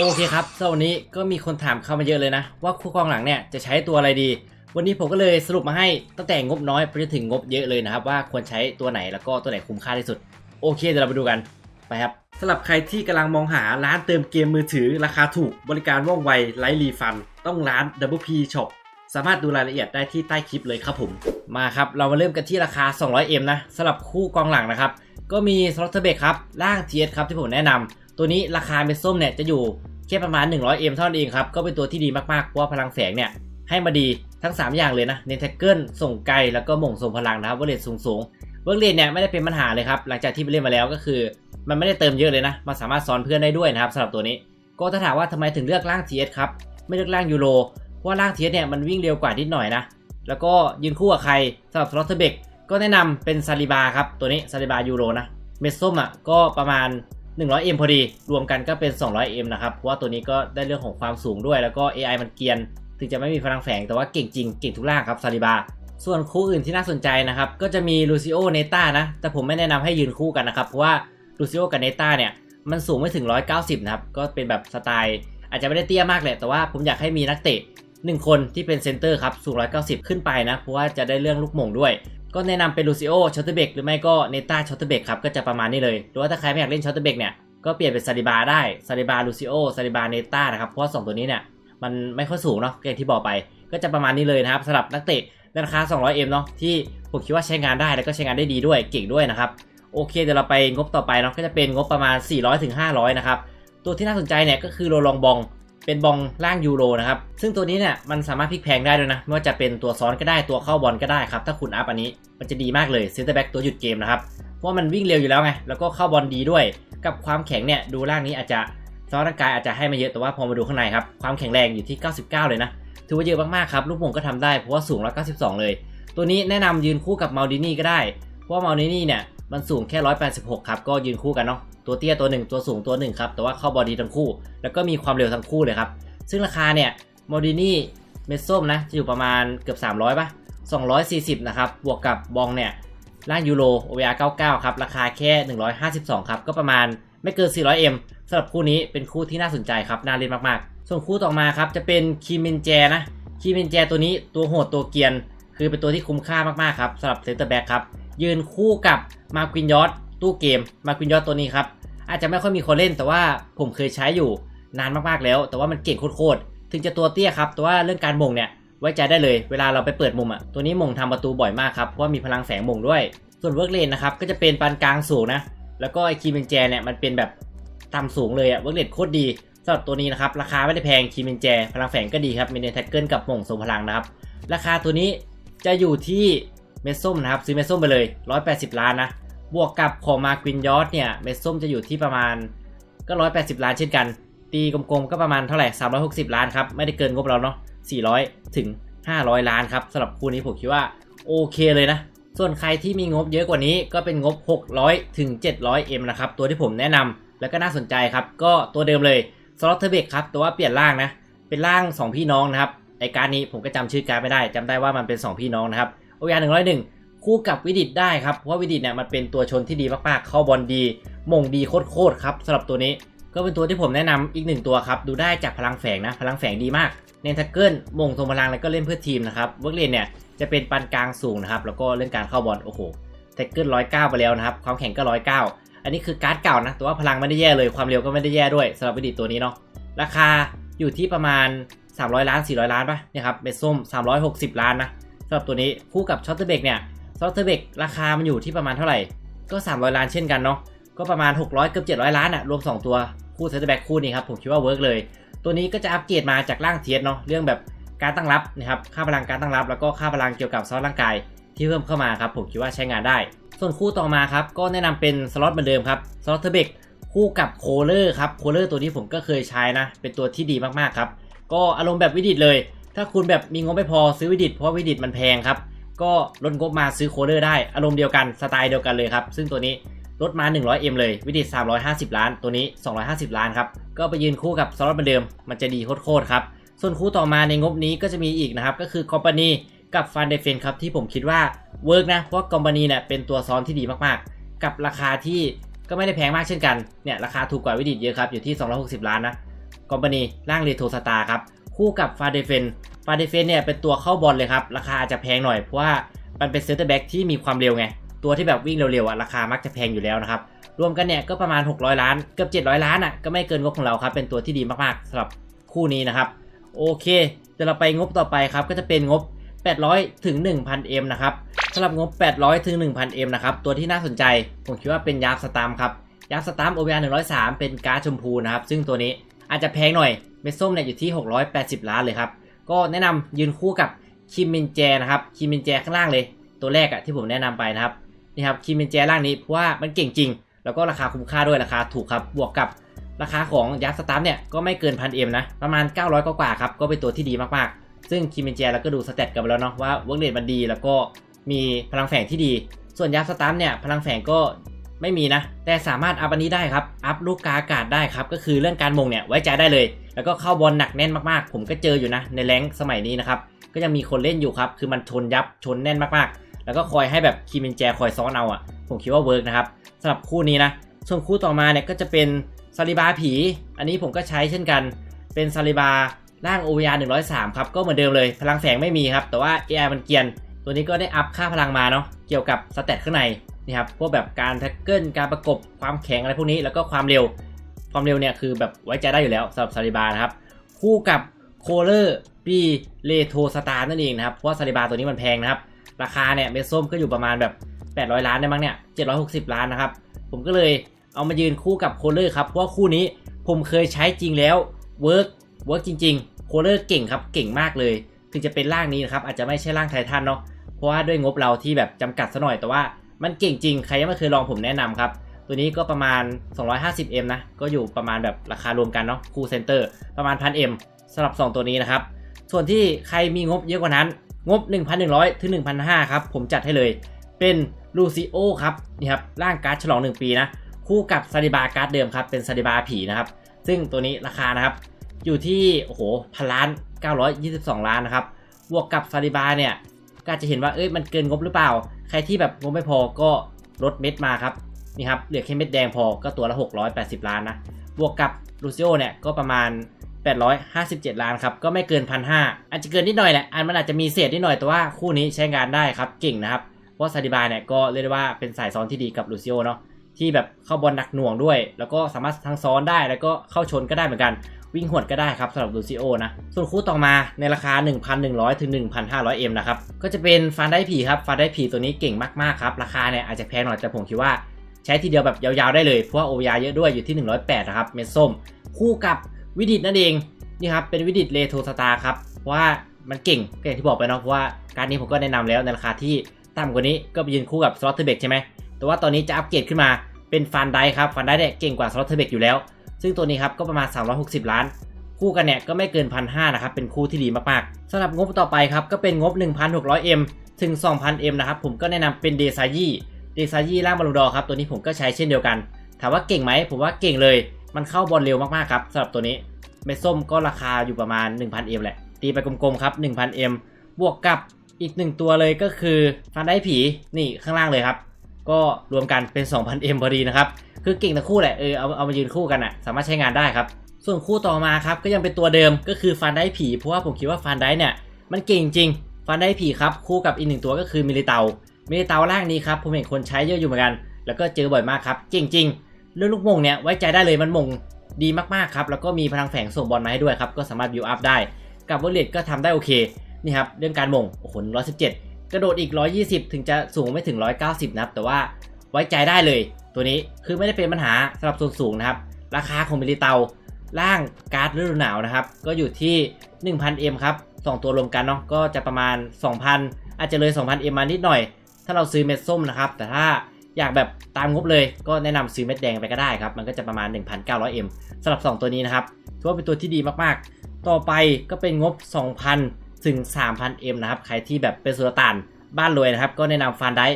โอเคครับสำหรับวันนี้ก็มีคนถามเข้ามาเยอะเลยนะ ว่าคู่กองหลังเนี่ยจะใช้ตัวอะไรดี วันนี้ผมก็เลยสรุปมาให้ตั้งแต่งบน้อยไปจนถึงงบเยอะเลยนะครับ ว่าควรใช้ตัวไหนแล้วก็ตัวไหนคุ้มค่าที่สุด โอเคเดี๋ยวเราไปดูกันไปครับสำหรับใครที่กำลังมองหาร้านเติมเกมมือถือราคาถูกบริการว่องไวไร้รีฟัน ต้องร้าน Double P Shop สามารถดูรายละเอียดได้ที่ใต้คลิปเลยครับผม มาครับเรามาเริ่มกันที่ราคา 200M นะสำหรับคู่กองหลังนะครับ ก็มีสล็อตเทอร์เบกครับล่าง TS ครับที่ผมแนะนำ ตัวนี้ราคาเม็ดส้มเนี่ยจะอยู่แค่ประมาณ 100M เท่านั้นเองครับ ก็เป็นตัวที่ดีมากๆ เพราะว่าพลังแฝงเนี่ยให้มาดีทั้ง 3 อย่างเลยนะเนนแท็กเกิลส่งไกล แล้วก็หม่งส่งพลังนะครับเวอร์เรทสูงสูงเวิร์เรทเนี่ยไม่ได้เป็นปัญหาเลยครับ หลังจากที่ไปเล่นมาแล้วก็คือ มันไม่ได้เติมเยอะเลยนะ มันสามารถซ้อนเพื่อนได้ด้วยนะครับสำหรับตัวนี้ ก็ถ้าถามว่าทำไมถึงเลือกร่าง TS ครับ ไม่เลือกร่างยูโร เพราะว่าร่าง TS เนี่ยมันวิ่งเร็วกว่านิดหน่อยนะ แล้วก็ยืนคู่กับใครสำหรับสล็อตเทอร์เบกก็แนะนำเป็นซาลิบาครับตัวนี้ซาลิบายูโรนะ เม็ดส้มอะก็ประมาณ 100M พอดี รวมกันก็เป็น 200M นะครับ เพราะว่าตัวนี้ก็ได้เรื่องของความสูงด้วย แล้วก็ AI มันเกียน ถึงจะไม่มีพลังแฝง แต่ว่าเก่งจริง เก่งทุกล่างครับซาลิบา ส่วนคู่อื่นที่น่าสนใจนะครับ ก็จะมีลูซิโอเนต้านะ แต่ผมไม่แนะนำให้ยืนคู่กันนะครับ เพราะว่าลูซิโอกับเนต้าเนี่ย มันสูงไม่ถึง 190 นะครับ ก็เป็นแบบสไตล์ อาจจะไม่ได้เตี้ยมากแหละ แต่ว่าผมอยากให้มีนักเตะหนึ่งคนที่เป็นเซนเตอร์ครับสูง190 ขึ้นไปนะ เพราะว่าจะได้เรื่องลูกมงด้วย ก็แนะนำเป็นลูซิโอชอตเตอร์เบกหรือไม่ก็เนต้าชอตเตอร์เบกครับก็จะประมาณนี้เลย หรือว่าถ้าใครไม่อยากเล่นชอตเตอร์เบกเนี่ยก็เปลี่ยนเป็นซาลิบาได้ซาลิบาลูซิโอซาลิบาเนต้านะครับเพราะว่าสองตัวนี้เนี่ยมันไม่ค่อยสูงเนาะอย่างที่บอกไป ก็จะประมาณนี้เลยนะครับสำหรับนักเตะในราคา 200M เนาะที่ผมคิดว่าใช้งานได้แล้วก็ใช้งานได้ดีด้วยเก่งด้วยนะครับโอเคเดี๋ยวเราไปงบต่อไปเนาะก็จะเป็นงบประมาณ 400ถึง500 นะครับตัวที่น่าสนใจเนี่ยก็คือโรลองบอง เป็นบองล่างยูโรนะครับ ซึ่งตัวนี้เนี่ยมันสามารถพลิกแพงได้ด้วยนะ ไม่ว่าจะเป็นตัวซ้อนก็ได้ตัวเข้าบอลก็ได้ครับ ถ้าคุณอัพอันนี้มันจะดีมากเลยเซนเตอร์แบ็กตัวหยุดเกมนะครับ เพราะว่ามันวิ่งเร็วอยู่แล้วไง แล้วก็เข้าบอลดีด้วย กับความแข็งเนี่ยดูล่างนี้อาจจะซ้อนร่างกายอาจจะให้มาเยอะ แต่ว่าพอมาดูข้างในครับ ความแข็งแรงอยู่ที่ 99 เลยนะ ถือว่าเยอะมากๆครับ ลูกโป่งก็ทำได้เพราะว่าสูง192 เลย ตัวนี้แนะนำยืนคู่กับมาดินี่ก็ได้ เพราะว่ามาดินี่เนี่ย มันสูงแค่ 186 ครับ ก็ยืนคู่กันเนาะ ตัวเตี้ยตัวหนึ่งตัวสูงตัวหนึ่งครับ แต่ว่าเข้าบอดี้ทั้งคู่ แล้วก็มีความเร็วทั้งคู่เลยครับ ซึ่งราคาเนี่ยโมดินี่เม็ดส้มนะ จะอยู่ประมาณเกือบ 300ป่ะ 240 นะครับ บวกกับบองเนี่ยล่างยูโร OVR 99 ครับ ราคาแค่ 152 ครับ ก็ประมาณไม่เกิน 400M สำหรับคู่นี้เป็นคู่ที่น่าสนใจครับ น่าเล่นมากๆ ส่วนคู่ต่อมาครับจะเป็นคีมินแจนะ คีมินแจตัวนี้ตัวโหดตัวเกียน คือเป็นตัวที่คุ้มค่ามากๆครับสำหรับเซนเตอร์แบ็กครับ ยืนคู่กับมาควินยอตตู้เกม มาควินยอตตัวนี้ครับ อาจจะไม่ค่อยมีคนเล่น แต่ว่าผมเคยใช้อยู่นานมากๆแล้ว แต่ว่ามันเก่งโคตรๆถึงจะตัวเตี้ยครับ แต่ว่าเรื่องการมงเนี่ยไว้ใจได้เลย เวลาเราไปเปิดมุมอะ ตัวนี้มงทำประตูบ่อยมากครับเพราะว่ามีพลังแฝงมงด้วย ส่วนเวิร์กเลนนะครับก็จะเป็นปานกลางสูงนะ แล้วก็ไอคีเมนแจเนี่ยมันเป็นแบบต่ำสูงเลยอะเวิร์กเลนโคตรดีสำหรับตัวนี้นะครับราคาไม่ได้แพงคีเมนแจ พลังแฝงก็ดีครับมีเนแท็กเกิลกับมงทรงพลังนะครับราคาตัวนี้ จะอยู่ที่เม็ดส้มนะครับ ซื้อเม็ดส้มไปเลย 180 ล้านนะ บวกกับของมาควินยอสเนี่ยเม็ดส้มจะอยู่ที่ประมาณก็ 180 ล้านเช่นกัน ตีกลมๆก็ประมาณเท่าไหร่ 360 ล้านครับ ไม่ได้เกินงบเราเนาะ400 ถึง 500 ล้านครับสำหรับคู่นี้ผมคิดว่าโอเคเลยนะ ส่วนใครที่มีงบเยอะกว่านี้ก็เป็นงบ 600 ถึง 700M นะครับ ตัวที่ผมแนะนำแล้วก็น่าสนใจครับ ก็ตัวเดิมเลยสล็อตเทเบกครับแต่ว่าเปลี่ยนร่างนะ เป็นร่าง 2 พี่น้องนะครับ ไอการดนี้ผมก็จำชื่อการดไม่ได้จำได้ว่ามันเป็น 2 พี่น้องนะครับโอยาหนึ่งร้อยหนึ่งคู่กับวิดิตได้ครับ เพราะว่าวิดิตเนี่ยมันเป็นตัวชนที่ดีมากๆ เข้าบอลดีมงดีโคตรๆครับสำหรับตัวนี้ก็เป็นตัวที่ผมแนะนำอีกหนึ่งตัวครับ ดูได้จากพลังแฝงนะ พลังแฝงดีมากเนนทักเกิลมงทรงพลังแล้วก็เล่นเพื่อทีมนะครับเวิร์กเลนเนี่ยจะเป็นปานกลางสูงนะครับ แล้วก็เรื่องการเข้าบอลโอ้โหแท็กเกิลร้อยเก้าไปแล้วนะครับ ความแข็งก็ร้อยเก้าอันนี้คือการ์ดเก่านะแต่ว่าพลังไม่ได้แย่เลยความเร็วก็ไม่ได้แย่ด้วยสำหรับวิดิตตัวนี้เนาะราคาอยู่ที่ประมาณ 300 ล้าน 400 ล้านป่ะเนี่ยครับเม็ดส้ม 360 ล้านนะสำหรับตัวนี้คู่กับช็อตเตอร์เบกเนี่ยช็อตเตอร์เบกราคามันอยู่ที่ประมาณเท่าไหร่ ก็ 300 ล้านเช่นกันเนาะก็ประมาณ 600 เกือบ 700 ล้านอะรวม 2 ตัวคู่เซตเตอร์แบกคู่นี้ครับผมคิดว่าเวิร์กเลย ตัวนี้ก็จะอัปเกรดมาจากร่างเทียสเนาะเรื่องแบบการตั้งรับนะครับค่าพลังการตั้งรับ แล้วก็ค่าพลังเกี่ยวกับซอนร่างกายที่เพิ่มเข้ามาครับผมคิดว่าใช้งานได้ ส่วนคู่ต่อมาครับก็แนะนำเป็นสล็อตเหมือนเดิมครับสล็อตเทเบกคู่กับโคเลอร์ครับโคเลอร์ตัวนี้ผมก็เคยใช้นะเป็นตัวที่ดีมากๆครับ ก็อารมณ์แบบวิดิตเลย ถ้าคุณแบบมีงบไม่พอซื้อวิดิตเพราะวิดิตมันแพงครับ ก็ลดงบมาซื้อโคเลอร์ได้ อารมณ์เดียวกันสไตล์เดียวกันเลยครับ ซึ่งตัวนี้ลดมา 100M เลย วิดิต350 ล้าน ตัวนี้ 250 ล้านครับ ก็ไปยืนคู่กับสล็อตเหมือนเดิม มันจะดีโคตรครับ ส่วนคู่ต่อมาในงบนี้ก็จะมีอีกนะครับ ก็คือคอมพานีกับฟันเดฟเฟนครับที่ผมคิดว่าเวิร์กนะ เพราะคอมพานีเนี่ยเป็นตัวซ้อนที่ดีมากๆ กับราคาที่ก็ไม่ได้แพงมากเช่นกัน เนี่ยราคาถูกกว่าวิดิตเยอะครับ อยู่ที่ 260 ล้านนะ คอมพานีร่างเรโทสตาร์ครับ คู่กับฟาเดเฟนฟาเดเฟนเนี่ยเป็นตัวเข้าบอลเลยครับ ราคาอาจจะแพงหน่อยเพราะว่ามันเป็นเซนเตอร์แบ็กที่มีความเร็วไง ตัวที่แบบวิ่งเร็วๆอะราคามักจะแพงอยู่แล้วนะครับ รวมกันเนี่ยก็ประมาณ 600 ล้านเกือบ700 ล้านอะก็ไม่เกินงบของเราครับ เป็นตัวที่ดีมากๆสำหรับคู่นี้นะครับโอเคเดี๋ยวเราไปงบต่อไปครับก็จะเป็นงบ 800ถึง 1,000 M นะครับสำหรับงบ 800ถึง 1,000 M นะครับตัวที่น่าสนใจผมคิดว่าเป็นยาสตามครับยาสตาม OVR 103 เป็นการ์ดชมพูนะครับซึ่งตัวนี้ อาจจะแพงหน่อยเม็ดส้มเนี่ยอยู่ที่ 680 ล้านเลยครับ ก็แนะนำยืนคู่กับคิมมินแจนะครับคิมมินแจข้างล่างเลย ตัวแรกอะที่ผมแนะนำไปนะครับนี่ครับคิมมินแจล่างนี้เพราะว่ามันเก่งจริง แล้วก็ราคาคุ้มค่าด้วยราคาถูกครับบวกกับราคาของยักษ์สตาร์เนี่ยก็ไม่เกินพันเอ็มนะประมาณ 900กว่าครับก็เป็นตัวที่ดีมากๆ ซึ่งคิมมินแจเราก็ดูสเตตกันไปแล้วเนาะว่าเวิร์กเรทมันดีแล้วก็มีพลังแฝงที่ดี ส่วนยักษ์สตาร์เนี่ยพลังแฝงก็ ไม่มีนะ แต่สามารถอัพอันนี้ได้ครับ อัพลูกกาอากาศได้ครับ ก็คือเรื่องการมงเนี่ยไว้ใจได้เลย แล้วก็เข้าบอลหนักแน่นมากๆ ผมก็เจออยู่นะ ในแรงสมัยนี้นะครับ ก็ยังมีคนเล่นอยู่ครับ คือมันชนยับชนแน่นมากๆ แล้วก็คอยให้แบบคิมมินแจคอยซ้อนเอาอะ ผมคิดว่าเวิร์กนะครับสำหรับคู่นี้นะ ส่วนคู่ต่อมาเนี่ยก็จะเป็นซาลิบาผี อันนี้ผมก็ใช้เช่นกัน เป็นซาลิบาร่าง OVR 103ครับ ก็เหมือนเดิมเลย พลังแฝงไม่มีครับ แต่ว่า AI มันเกียน ตัวนี้ก็ได้อัพค่าพลังมาเนาะ เกี่ยวกับสเตตข้างใน นี่ครับพวกแบบการแท็กเกิลการประกบความแข็งอะไรพวกนี้แล้วก็ความเร็วความเร็วเนี่ยคือแบบไว้ใจได้อยู่แล้วสำหรับซาลิบานะครับ คู่กับโคเลอร์ปีเลโทสตาร์นั่นเองนะครับ เพราะซาลิบาตัวนี้มันแพงนะครับ ราคาเนี่ยเม็ดส้มก็อยู่ประมาณแบบ 800 ล้านได้มั้งเนี่ย 760 ล้านนะครับ ผมก็เลยเอามายืนคู่กับโคเลอร์ครับ เพราะว่าคู่นี้ผมเคยใช้จริงแล้วเวิร์กเวิร์กจริงๆโคเลอร์เก่งครับเก่งมากเลย ถึงจะเป็นร่างนี้นะครับอาจจะไม่ใช่ร่างไททันเนาะเพราะว่าด้วยงบเราที่แบบจำกัดซะหน่อยแต่ว่า มันเก่งจริง ใครยังไม่เคยลองผมแนะนำครับ ตัวนี้ก็ประมาณ 250M นะ ก็อยู่ประมาณแบบราคารวมกันเนาะคูเซนเตอร์ประมาณ 1000M สำหรับ 2 ตัวนี้นะครับ ส่วนที่ใครมีงบเยอะกว่านั้น งบ 1,100 ถึง 1,500 ครับ ผมจัดให้เลย เป็นลูซิโอครับ นี่ครับ ร่างการ์ดฉลอง 1 ปีนะ คู่กับซาริบาการ์ดเดิมครับ เป็นซาริบาผีนะครับ ซึ่งตัวนี้ราคานะครับ อยู่ที่ โอ้โห พันล้าน 922 ล้านนะครับ บวกกับซาริบาเนี่ย ก็อาจจะเห็นว่า เอ้ย มันเกินงบหรือเปล่า ใครที่แบบงบไม่พอก็ลดเม็ดมาครับนี่ครับเหลือแค่เม็ดแดงพอก็ตัวละ 680 ล้านนะบวกกับลูซิโอเนี่ยก็ประมาณ 857 ล้านครับก็ไม่เกินพันห้าอาจจะเกินนิดหน่อยแหละอันมันอาจจะมีเศษนิดหน่อยแต่ว่าคู่นี้ใช้งานได้ครับเก่งนะครับเพราะซาดิบาเนี่ยก็เรียกได้ว่าเป็นสายซ้อนที่ดีกับลูซิโอเนาะ ที่แบบเข้าบอลหนักหน่วงด้วย แล้วก็สามารถทั้งซ้อนได้แล้วก็เข้าชนก็ได้เหมือนกัน วิ่งหวดก็ได้ครับสำหรับลูซิโอนะส่วนคู่ต่อมาในราคา 1,100ถึง1,500 M นะครับก็จะเป็นฟานได้ผีครับฟานได้ผีตัวนี้เก่งมากๆครับราคาเนี่ยอาจจะแพงหน่อยแต่ผมคิดว่าใช้ทีเดียวแบบยาวๆได้เลยเพราะว่า OVR เยอะด้วยอยู่ที่ 108นะครับเม็ดส้ม คู่กับวิดิตนั่นเองนี่ครับเป็นวิดิตเลโทสตาร์ครับเพราะว่ามันเก่งก็อย่างที่บอกไปเนาะเพราะว่าการนี้ผมก็แนะนำแล้วในราคาที่ต่ำกว่านี้ก็ไปยืนคู่กับสล็อตเทเบกใช่ไหมแต่ว่าตอนนี้จะอัปเกรดขึ้นมา เป็นฟันได้ครับฟันได้เนี่ยเก่งกว่าสล็อตเทเบกอยู่แล้ว ซึ่งตัวนี้ครับก็ประมาณ 360 ล้าน คู่กันเนี่ยก็ไม่เกินพันห้านะครับเป็นคู่ที่ดีมากๆสำหรับงบต่อไปครับก็เป็นงบ 1,600M ถึง 2,000M นะครับผมก็แนะนำเป็นเดซายี่เดซายี่ล่างบอลลูดอครับตัวนี้ผมก็ใช้เช่นเดียวกัน ถามว่าเก่งไหมผมว่าเก่งเลย มันเข้าบอลเร็วมากๆครับสำหรับตัวนี้เม็ดส้มก็ราคาอยู่ประมาณ 1,000M แหละตีไปกลมๆครับ 1,000M บวกกับอีกหนึ่งตัวเลยก็คือฟันได้ผีนี่ข้างล่างเลยครับ ก็รวมกันเป็น 2,000M พอดีนะครับ คือเก่งทั้งคู่แหละ เออเอาเอามายืนคู่กันอะสามารถใช้งานได้ครับ ส่วนคู่ต่อมาครับ ก็ยังเป็นตัวเดิมก็คือฟันได้ผี เพราะว่าผมคิดว่าฟันได้เนี่ย มันเก่งจริง ฟันได้ผีครับ คู่กับอีกหนึ่งตัวก็คือมิลิเตามิลิเตาล่างนี้ครับ ผมเห็นคนใช้เยอะอยู่เหมือนกัน แล้วก็เจอบ่อยมากครับ เก่งจริงเรื่องลูกมงเนี่ยไว้ใจได้เลยมันมงดีมากๆครับ แล้วก็มีพลังแฝงส่งบอลมาให้ด้วยครับ ก็สามารถบิวอัพได้ กับวอลเลตก็ทำได้โอเค นี่ครับ เรื่องการมง โอ้โห117 กระโดดอีก 120 ถึงจะสูงไม่ถึง 190 นะครับ แต่ว่าไว้ใจได้เลยตัวนี้คือไม่ได้เป็นปัญหาสำหรับส่วนสูงนะครับ ราคาของมิลิเตาร่างการ์ดฤดูหนาวนะครับ ก็อยู่ที่ 1,000M ครับ 2 ตัวรวมกันเนาะก็จะประมาณ 2,000 อาจจะเลย 2,000M มานิดหน่อย ถ้าเราซื้อเม็ดส้มนะครับ แต่ถ้าอยากแบบตามงบเลยก็แนะนำซื้อเม็ดแดงไปก็ได้ครับ มันก็จะประมาณ 1,900M สำหรับ 2 ตัวนี้นะครับถือว่าเป็นตัวที่ดีมากๆ ต่อไปก็เป็นงบ2,000 ถึง 3,000M นะครับ ใครที่แบบเป็นสุลต่านบ้านรวยนะครับ ก็แนะนำฟันได้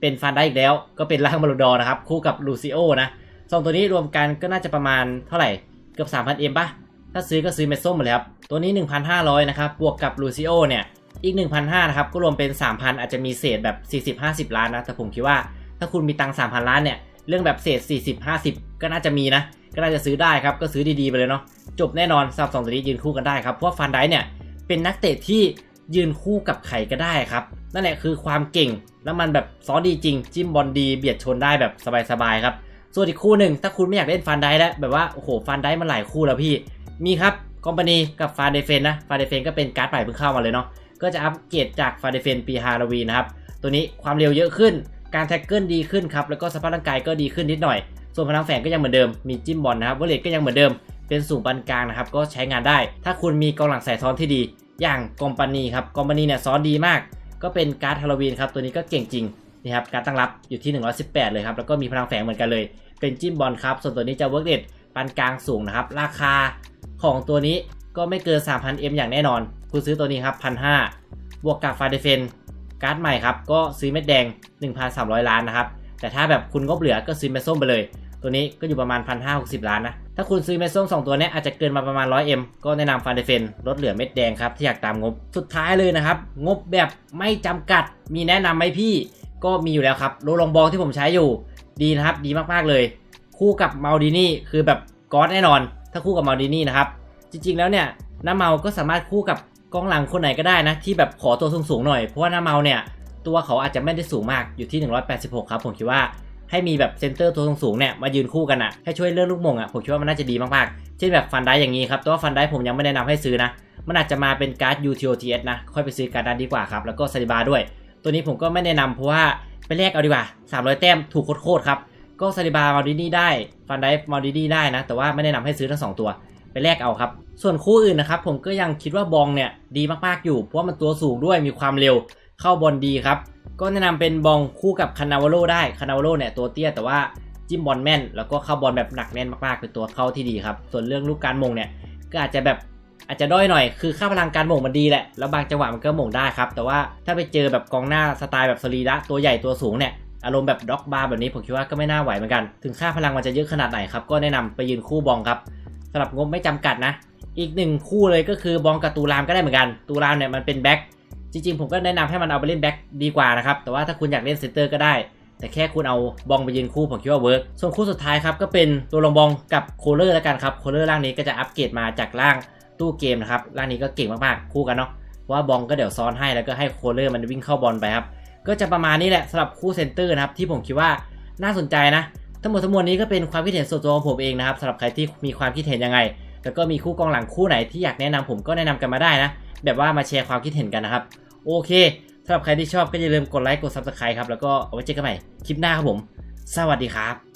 เป็นฟันได้อีกแล้ว ก็เป็นร่างบาลูดอร์นะครับ คู่กับลูซิโอนะสองตัวนี้รวมกันก็น่าจะประมาณเท่าไหร่ เกือบ 3,000 M ป่ะ ถ้าซื้อก็ซื้อเม็ดส้มหมดเลยครับ ตัวนี้ 1,500 นะครับ บวกกับลูซิโอเนี่ย อีก 1,500นะครับ ก็รวมเป็น 3,000 อาจจะมีเศษแบบ 40-50 ล้านนะ แต่ผมคิดว่าถ้าคุณมีตังค์3,000 ล้านเนี่ยเรื่องแบบเศษ 40-50 ก็น่าจะมีนะ ก็น่าจะซื้อได้ครับ ก็ซื้อดีๆ ไปเลยเนาะ จบแน่นอนสำหรับสองตัวนี้ยืนคู่กันได้ครับ เพราะว่าฟันไดเนี่ย เป็นนักเตะที่ยืนคู่กับใครก็ได้ครับ นั่นแหละคือความเก่ง แล้วมันแบบซ้อดีจริง จิ้มบอลดีเบียดชนได้แบบสบายๆครับ ส่วนอีกคู่หนึ่งถ้าคุณไม่อยากเล่นฟันได้แล้วแบบว่าโอ้โหฟันได้มาหลายคู่แล้วพี่ มีครับคอมพานีกับฟาเดเฟนนะฟาเดเฟนก็เป็นการ์ดใหม่เพิ่งเข้ามาเลยเนาะก็จะอัปเกรดจากฟาเดเฟนปีฮาโลวีนนะครับตัวนี้ความเร็วเยอะขึ้นการแท็กเกิลดีขึ้นครับแล้วก็สภาพร่างกายก็ดีขึ้นนิดหน่อย ส่วนพลังแฝงก็ยังเหมือนเดิมมีจิ้มบอลนะครับวอลเลตก็ยังเหมือนเดิม เป็นสูงปานกลางนะครับ ก็ใช้งานได้ ถ้าคุณมีกองหลังสายซ้อนที่ดี อย่างกอมปานีครับกอมปานีเนี่ยซ้อนดีมาก ก็เป็นการ์ดฮาโลวีนครับ ตัวนี้ก็เก่งจริงนี่ครับการตั้งรับอยู่ที่ 118 เลยครับ แล้วก็มีพลังแฝงเหมือนกันเลย เป็นจิ้มบอลครับ ส่วนตัวนี้จะเวิร์กเดทปานกลางสูงนะครับ ราคาของตัวนี้ก็ไม่เกิน 3,000M อย่างแน่นอน คุณซื้อตัวนี้ครับ1,500บวกกับฟาเดเฟนการ์ดใหม่ครับ ก็ซื้อเม็ดแดง 1,300 ล้านนะครับ แต่ถ้าแบบคุณงบเหลือก็ซื้อเม็ดส้มไปเลย ตัวนี้ก็อยู่ประมาณ1,560 ล้านนะ ถ้าคุณซื้อเม็ดส้ม2ตัวเนี้ยอาจจะเกินมาประมาณ 100M ก็แนะนำฟาเดเฟนลดเหลือเม็ดแดงครับที่อยากตามงบสุดท้ายเลยนะครับ งบแบบไม่จำกัดมีแนะนำไหมพี่ ก็มีอยู่แล้วครับโรลองบองที่ผมใช้อยู่ ดีนะครับ ดีมากๆเลย คู่กับเมาดินี่คือแบบก๊อตแน่นอน ถ้าคู่กับเมาดินี่นะครับ จริงๆแล้วเนี่ยน้าเมาก็สามารถคู่กับกองหลังคนไหนก็ได้นะ ที่แบบขอตัวสูงๆหน่อยเพราะว่าน้าเมาเนี่ยตัวเขาอาจจะไม่ได้สูงมากอยู่ที่ 186 ครับผมคิดว่า ให้มีแบบเซนเตอร์ตัวสูงๆเนี่ยมายืนคู่กันอะให้ช่วยเลื่อกลูกมงอะผมคิดว่ามันน่าจะดีมากๆ เช่นแบบฟันได้อย่างนี้ครับแต่ว่าฟันได้ผมยังไม่แนะนำให้ซื้อนะ มันอาจจะมาเป็นการ์ด UTOTS นะ ค่อยไปซื้อการ์ดนั้นดีกว่าครับ แล้วก็ซาลิบาด้วย ตัวนี้ผมก็ไม่แนะนำเพราะว่าไปแลกเอาดีกว่า 300 แต้มถูกโคตรๆครับ ก็ซาลิบามาดินี่ได้ ฟันได้มาดินี่ได้นะ แต่ว่าไม่แนะนำให้ซื้อทั้งสองตัว ไปแลกเอาครับ ส่วนคู่อื่นนะครับผมก็ยังคิดว่าบองเนี่ยดีมากๆอยู่ เพราะว่ามันตัวสูงด้วยมีความเร็วเข้าบอลดีครับ ก็แนะนำเป็นบองคู่กับคานาวาโลได้คานาวาโลเนี่ยตัวเตี้ยแต่ว่าจิ้มบอลแม่น แล้วก็เข้าบอลแบบหนักแน่นมากๆเป็นตัวเข้าที่ดีครับ ส่วนเรื่องลูกการมงเนี่ยก็อาจจะแบบอาจจะด้อยหน่อย คือค่าพลังการมงมันดีแหละ แล้วบางจังหวะมันก็มงได้ครับ แต่ว่าถ้าไปเจอแบบกองหน้าสไตล์แบบสรีระตัวใหญ่ตัวสูงเนี่ย อารมณ์แบบด็อกบาร์แบบนี้ผมคิดว่าก็ไม่น่าไหวเหมือนกัน ถึงค่าพลังมันจะเยอะขนาดไหนครับ ก็แนะนำไปยืนคู่บองครับสำหรับงบไม่จำกัดนะ อีกหนึ่งคู่เลยก็คือบองกับตูรามก็ได้เหมือนกัน ตูรามเนี่ยมันเป็นแบ็ค จริงๆ ผมก็แนะนำให้มันเอาไปเล่นแบ็คดีกว่านะครับ แต่ว่าถ้าคุณอยากเล่นเซนเตอร์ก็ได้ แต่แค่คุณเอาบองไปยืนคู่ผมคิดว่าเวิร์กส่วนคู่สุดท้ายครับก็เป็นตัวลงบองกับโคเลอร์แล้วกันครับ โคเลอร์ร่างนี้ก็จะอัปเกรดมาจากร่างตู้เกมนะครับ ร่างนี้ก็เก่งมากๆ คู่กันเนาะเพราะ ว่าบองก็เดี๋ยวซ้อนให้แล้วก็ให้โคเลอร์มันวิ่งเข้าบอลไปครับ ก็จะประมาณนี้แหละสำหรับคู่เซนเตอร์นะครับที่ผมคิดว่าน่าสนใจนะ ทั้งหมดทั้งมวลนี้ก็เป็นความคิดเห็นส่วนตัวของผมเองนะครับสำหรับใครที่มีความคิดเห็นยังไง แล้วก็มีคู่กองหลังคู่ไหนที่อยากแนะนำผมก็แนะนำกันมาได้นะ แบบว่ามาแชร์ความคิดเห็นกันนะครับ โอเคสำหรับใครที่ชอบก็อย่าลืมกดไลค์กด subscribe ครับ แล้วก็เอาไว้เจอกันใหม่คลิปหน้าครับผม สวัสดีครับ